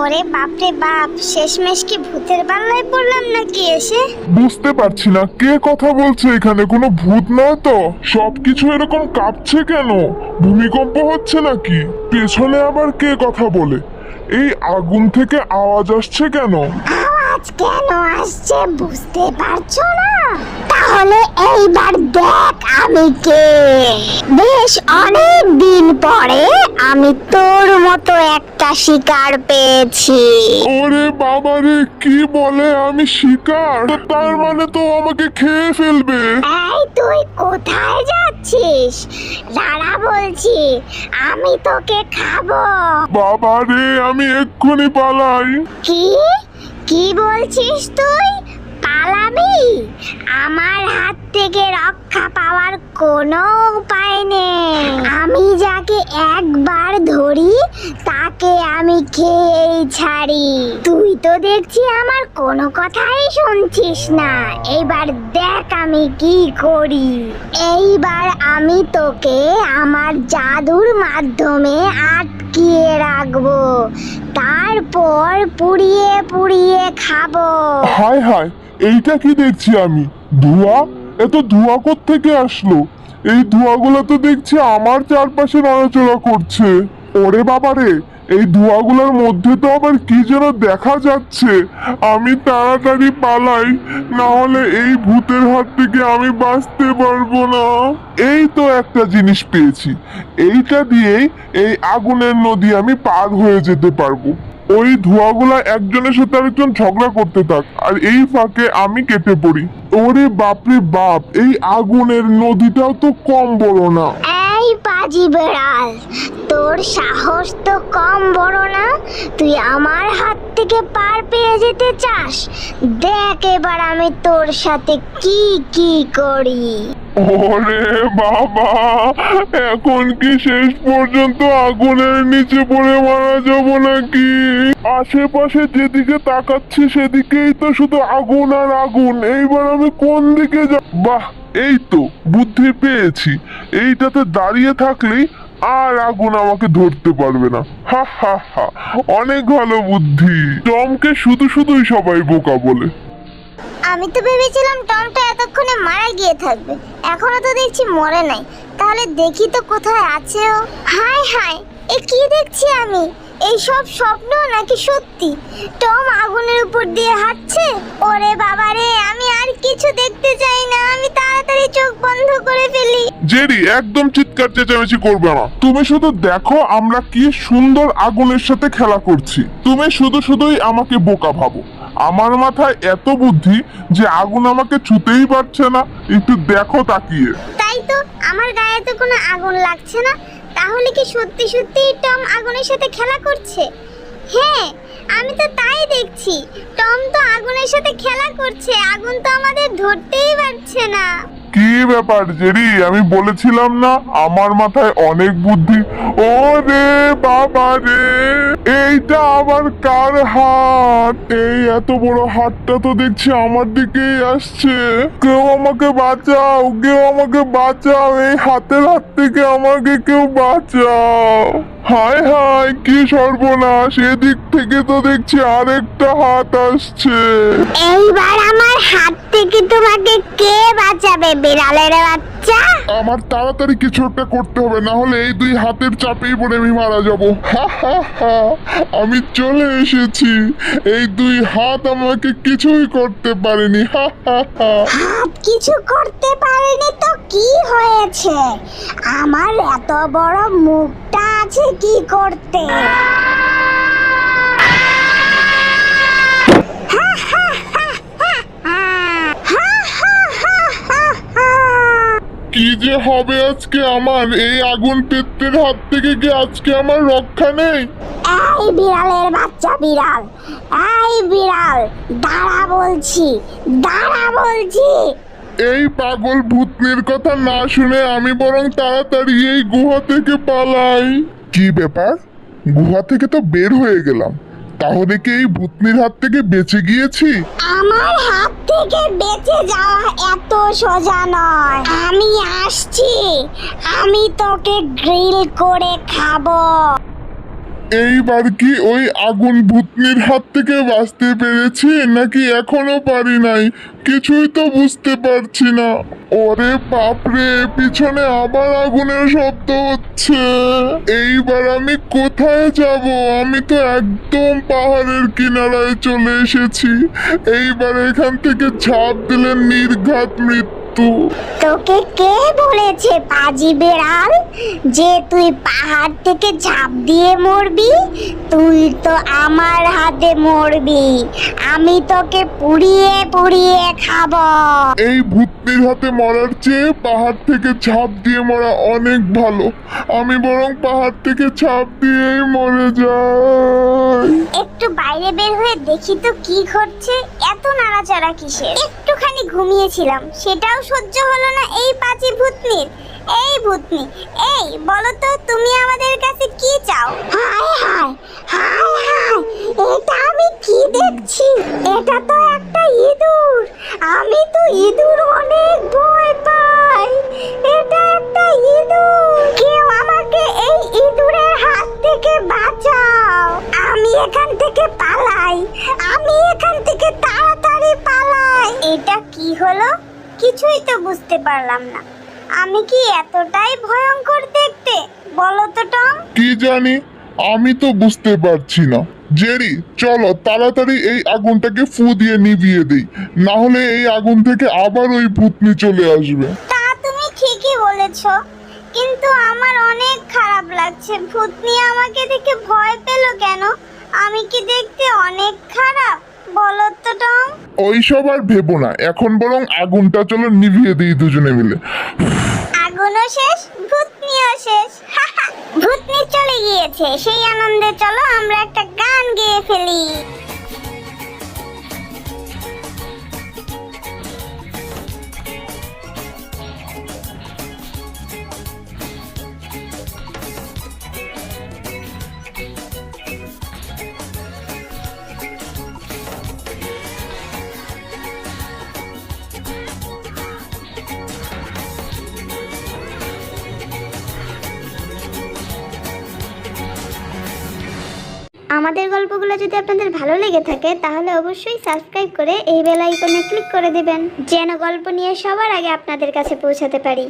ওরে বাপরে বাপ, শেষমেশ কি ভূতের বাংলায় পড়লাম নাকি এসে? বুঝতে পারছি না, কে কথা বলছে এখানে? কোনো ভূত নয় তো? সবকিছু এরকম কাঁপছে কেন? ভূমিকম্প হচ্ছে নাকি? পেছনে আবার কে কথা বলে? এই আগুন থেকে আওয়াজ আসছে কেন? আওয়াজ কেন আসছে বুঝতে পারছ না? তাহলে এইবার দেখ আমি কে। বেশ অনেক দিন পরে আমি তোর মতো একটা শিকার পেয়েছি। ওরে বাবারে কি বলে আমি শিকার? তার মানে তো আমাকে খেয়ে ফেলবে। এই তুই কোথায় যাচ্ছিস? দাঁড়া বলছি আমি তোকে খাব। বাবারে আমি এক্ষুনি পালাই। কি? কি বলছিস তুই? পালাবি আমার হাত থেকে রক্ষা পাওয়ার কোনো উপায় নেই। আমি যাকে একবার ধরি, তাকে আমি খেয়েই ছাড়ি। তুই তো দেখছি আমার কোনো কথাই শুনছিস না। এইবার দেখ আমি কি করি। এইবার আমি তোকে আমার জাদুর মাধ্যমে আটকিয়ে রাখব। তারপর পুড়িয়ে পুড়িয়ে খাব। হায় হায়। এইটা কি দেখছি আমি? ধোঁয়া? এত ধোঁয়া থেকে আসলো? এই ধোঁয়াগুলো তো দেখছি আমার চারপাশে নড়াচড়া করছে। ওরে বাবা রে এই ধোঁয়াগুলোর মধ্যে তো আবার কি যেন দেখা যাচ্ছে? আমি তাড়াতাড়ি পালাই, না হলে এই ভূতের হাত থেকে আমি বাঁচতে পারব না। এই তো একটা জিনিস পেয়েছি। এইটা দিয়েই এই আগুনের নদী আমি পার হয়ে যেতে পারব। ওই ধোঁয়াগুলা একজনের সাথে আরেকজন ঝগড়া করতে থাক, আর এই ফাঁকে আমি কেটে পড়ি। ওরে বাপরে বাপ, এই আগুনের নদীটাও তো কম বড় না। এই পাজি বেড়াল, তোর সাহস তো কম বড় না? তুই আমার হাত থেকে পার পেয়ে যেতে চাস? দেখ এবার আমি তোর সাথে কি কি করি। ওরে বাবা, এখন কি শেষ পর্যন্ত আগুনের নিচে পড়ে মারা যাব নাকি? আশেপাশে যেদিকে তাকাচ্ছি সেদিকেই তো শুধু আগুন আর আগুন। এইবার আমি কোন দিকে যাব বাহ, এই তো, বুদ্ধি পেয়েছি। এইটাতে দাঁড়িয়ে থাকলেই আর আগুন আমাকে ধরতে পারবে না। হা হা হা, অনেক ভালো বুদ্ধি। টমকে শুধু শুধুই সবাই বোকা বলে। আমি তো ভেবেছিলাম টমটা এতক্ষণে মারা গিয়ে থাকবে। এখনও তো দেখছি মরে নাই। তাহলে দেখি তো কোথায় আছে ও। হায় হায়, এ কি দেখছি আমি? এই সব স্বপ্ন নাকি সত্যি? টম আগুনের উপর দিয়ে হাঁটছে? ওরে বাবা রে, আমি আর কিছু দেখতে চাই না। আমি তাড়াতাড়ি চোখ বন্ধ করে ফেলি। জেরি, একদম চিৎকার চেঁচামেচি করবে না। তুমি শুধু দেখো আমরা কি সুন্দর আগুনের সাথে খেলা করছি। তুমি শুধু শুধুই আমাকে বোকা ভাবো। আমার মাথায় এত বুদ্ধি যে আগুন আমাকে ছুতেই পারছে না। একটু দেখো তাকিয়ে। তাই তো, আমার গায়ে তো কোনো আগুন লাগছে না। তাহলে কি সত্যি সত্যি টম আগুনের সাথে খেলা করছে? হ্যাঁ আমি তো তাই দেখছি। টম তো আগুনের সাথে খেলা করছে, আগুন তো আমাদের ধরতেই পারছে না। কি ব্যাপার, জেরি? আমি বলেছিলাম না, আমার মাথায় অনেক বুদ্ধি। ও রে বাবা রে! এইটা আবার কার হাত? এই এত বড় হাতটা তো দেখছি আমার দিকেই আসছে। কেউ আমাকে বাঁচাও, কেউ আমাকে বাঁচাও, এই হাতের হাত থেকে আমাকে কেউ বাঁচাও। হায় হায়, কি সর্বনাশ, এদিক থেকে তো দেখছি আরেকটা হাত আসছে। এইবার আমার তোমাকে কে বাঁচাবে বিড়ালের বাচ্চা? আমার তাড়াতাড়ি কিছু একটা করতে হবে না হলে এই দুই হাতের চাপেই পড়ে আমি মারা যাব। আমি চলে এসেছি। এই দুই হাত আমাকে কিছুই করতে পারেনি কিছু করতে পারেনি তো কি হয়েছে? আমার এত বড় মুখটা আছে কি করতে? হবে আজকে আমার? এই আগুন পেত্তের হাত থেকে কি আজকে আমার রক্ষা নেই? এই বিড়ালের বাচ্চা বিড়াল এই বিড়াল দাঁড়া বলছি দাঁড়া বলছি। এই পাগল ভূতনির কথা না শুনে আমি বরং তাড়াতাড়ি এই গুহা থেকে পালাই। কি ব্যাপার? গুহা থেকে তো বের হয়ে গেলাম। তাহলে কি এই ভূতনির হাত থেকে বেঁচে গিয়েছি? আমার হাত থেকে বেঁচে যাওয়া এত সোজা নয়। আমি আসছি। আমি তোকে গ্রিল করে খাব। এইবার কি ওই আগুন ভূতনির হাত থেকে বাঁচতে পেরেছি নাকি এখনও পারি নাই? কিছুই তো বুঝতে পারছি না। ওরে বাপরে, পিছনে আবার আগুনের শব্দ হচ্ছে। এইবার আমি কোথায় যাব? আমি তো একদম পাহাড়ের কিনারায় চলে এসেছি। এইবার এখান থেকে ঝাঁপ দিলে নির্ঘাত মৃত্যু। তোকে কে বলেছে পাজি বেড়াল? যে তুই পাহাড় থেকে ঝাঁপ দিয়ে মরবি তুই তো আমার হাতে মরবি। আমি তোকে পুড়িয়ে পুড়িয়ে খাব। এই ভূতনির হাতে মরার চেয়ে পাহাড় থেকে ঝাঁপ দিয়ে মরা অনেক ভালো। আমি বরং পাহাড় থেকে ঝাঁপ দিয়েই মরে যাই। একটু বাইরে বের হয়ে দেখি তো কি ঘটছে। এত নাড়াচাড়া কিসের? একটুখানি ঘুমিয়েছিলাম। সেটাও সহ্য হলো না এই পাঁচি ভূতনির এই ভূতনি, এই বলো তো তুমি আমাদের কাছে কি চাও? হায় হায় হায় হায়, এটা আমি কি দেখছি? এটা তো একটা ইঁদুর। আমি তো ইঁদুর অনেক ভয় পাই। এটা একটা ইঁদুর। কেউ আমাকে এই ইঁদুরের হাত থেকে এখান থেকে পালাই। আমি এখান থেকে তাড়াতাড়ি পালাই। এটা কি হলো? কিছুই তো বুঝতে পারলাম না। আমি কি এতটাই ভয়ঙ্কর দেখতে? বলো তো টম। কি জানি আমি তো বুঝতে পারছি না। জেরি চলো তাড়াতাড়ি এই আগুনটাকে ফু দিয়ে নিভিয়ে দিই। না হলে এই আগুন থেকে আবার ওই ভূতনি চলে আসবে। তা তুমি ঠিকই বলেছ। কিন্তু আমার অনেক খারাপ লাগছে। ভূতনি আমাকে দেখে ভয় পেল কেন? আমি কি দেখতে অনেক খারাপ? বলো তো টম। ওইসব আর ভেবো না। এখন বরং আগুনটা চলো নিভিয়ে দিই দুজনে মিলে। আগুনও শেষ ভূতনিও শেষ। ভূতনি চলে গিয়েছে। সেই আনন্দে চলো আমরা একটা গান গেয়ে ফেলি। আমাদের গল্পগুলো যদি আপনাদের ভালো লেগে থাকে, তাহলে অবশ্যই সাবস্ক্রাইব করে এই বেল আইকনে ক্লিক করে দেবেন, যেন গল্প নিয়ে সবার আগে আপনাদের কাছে পৌঁছাতে পারি।